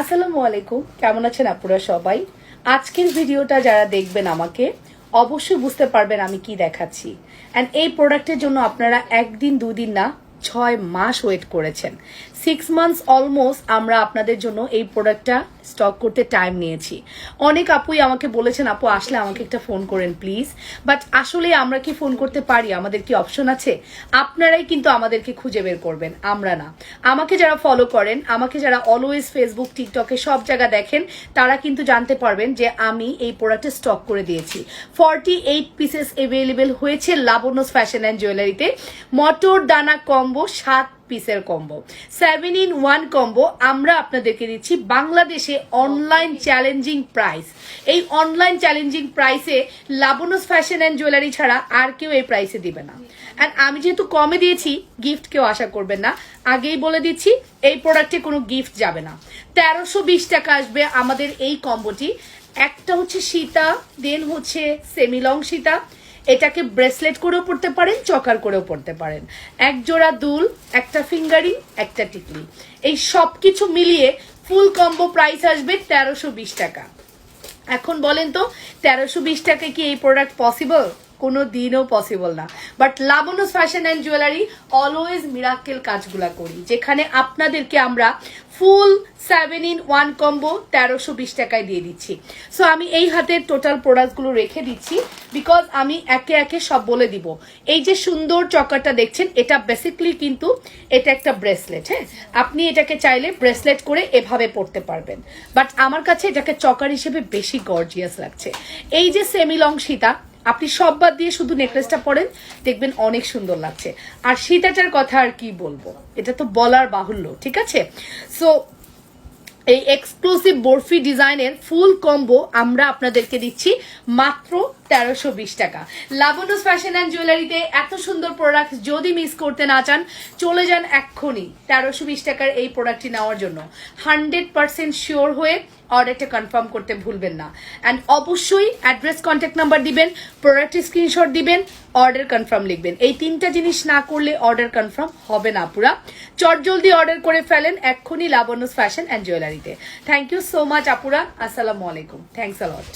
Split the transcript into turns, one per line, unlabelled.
আসসালামু আলাইকুম। কেমন আছেন আপনারা সবাই? আজকের ভিডিওটা যারা দেখবেন আমাকে, অবশ্যই বুঝতে পারবেন আমি কি দেখাচ্ছি। অ্যান্ড এই প্রোডাক্টের জন্য আপনারা একদিন, দুদিন না, ছয় মাস ওয়েট করেছেন। সিক্স মান্থস অলমোস্ট আমরা আপনাদের জন্য এই প্রোডাক্টটা স্টক করতে টাইম নিয়েছি। অনেক আপুই আমাকে বলেছেন, আপু, আসলে আমাকে একটা ফোন করেন প্লিজ বাট আসলে আমরা কি ফোন করতে পারি? আমাদের কি অপশন আছে? আপনারাই কিন্তু আমাদেরকে খুঁজে বের করবেন, আমরা না। আমাকে যারা ফলো করেন, আমাকে যারা অলওয়েজ ফেসবুক টিকটকে সব জায়গা দেখেন, তারা কিন্তু জানতে পারবেন যে আমি এই প্রোডাক্টে স্টক করে দিয়েছি। ফর্টি এইট পিসেস এভেলেবেল হয়েছে লাবণ্যস ফ্যাশন অ্যান্ড জুয়েলারিতে মটর দানা কম্বো সাত পিসের combo seven in one combo আমরা আপনাদেরকে দিচ্ছি বাংলাদেশে অনলাইন চ্যালেঞ্জিং প্রাইস এই অনলাইন চ্যালেঞ্জিং প্রাইসে লাবণস ফ্যাশন অ্যান্ড জুয়েলারি ছাড়া আর কেউ এই প্রাইসে দিবে না। অ্যান্ড আমি যেহেতু কমে দিয়েছি গিফট কেউ আশা করবেন না। আগেই বলে দিচ্ছি, এই প্রোডাক্টে কোনো গিফট যাবে না। তেরোশো বিশ টাকা আসবে আমাদের এই কম্বোটি একটা হচ্ছে সীতা দেন হচ্ছে সেমিলং সীতা। এটাকে ব্রেসলেট করেও পড়তে পারেন, চকার করেও পড়তে পারেন। এক জোড়া দুল, একটা ফিঙ্গারিং, একটা টিকলি। এই সব কিছু মিলিয়ে ফুল কম্বো প্রাইস আসবে তেরোশো বিশ টাকা। এখন বলেন তো, তেরোশো বিশ টাকায় কি এই প্রোডাক্ট পসিবল কোনো দিনও পসিবল না। But Labanya's fashion and jewellery always miracle কাজগুলা করি। যেখানে আপনাদেরকে আমরা full seven in one combo তেরোশো বিশ টাকায় দিয়ে দিচ্ছি। সো আমি এই হাতের টোটাল প্রোডাক্টগুলো রেখে দিচ্ছি বিকজ আমি একে একে সব বলে দিব। এই যে সুন্দর চকারটা দেখছেন, এটা বেসিকলি কিন্তু এটা একটা ব্রেসলেট হ্যাঁ? আপনি এটাকে চাইলে ব্রেসলেট করে এভাবে পড়তে পারবেন। বাট আমার কাছে এটাকে চকার হিসেবে বেশি গর্জিয়াস লাগছে। এই যে সেমিলং সীতা আপনি সব বাদ দিয়ে শুধু নেকলেসটা পরেন, দেখবেন অনেক সুন্দর লাগছে। আর সীতাটার কথা আর কি বলব? এটা তো বলার বাহুল্য, ঠিক আছে? সো এই এক্সক্লুসিভ বরফি ডিজাইনের ফুল কম্বো আমরা আপনাদেরকে দিচ্ছি মাত্র তেরোশো বিশ টাকা। লাবণস ফ্যাশন অ্যান্ড জুয়েলারিতে এত সুন্দর প্রোডাক্ট যদি মিস করতে না চান, চলে যান এক্ষুনি তেরোশো বিশ টাকার এই প্রোডাক্টটি নেওয়ার জন্য। হান্ড্রেড পার্সেন্ট শিওর হয়ে অর্ডারটা কনফার্ম করতে ভুলবেন না। অ্যান্ড অবশ্যই অ্যাড্রেস কন্ট্যাক্ট নাম্বার দিবেন প্রোডাক্টের স্ক্রিনশট দিবেন অর্ডার কনফার্ম লিখবেন। এই তিনটা জিনিস না করলে অর্ডার কনফার্ম হবে না পুরা। চট জলদি অর্ডার করে ফেলেন এক্ষুনি লাবণ্য ফ্যাশন অ্যান্ড জুয়েলারিতে থ্যাংক ইউ সো মাচ আপুরা। আসসালামু আলাইকুম। Thanks a lot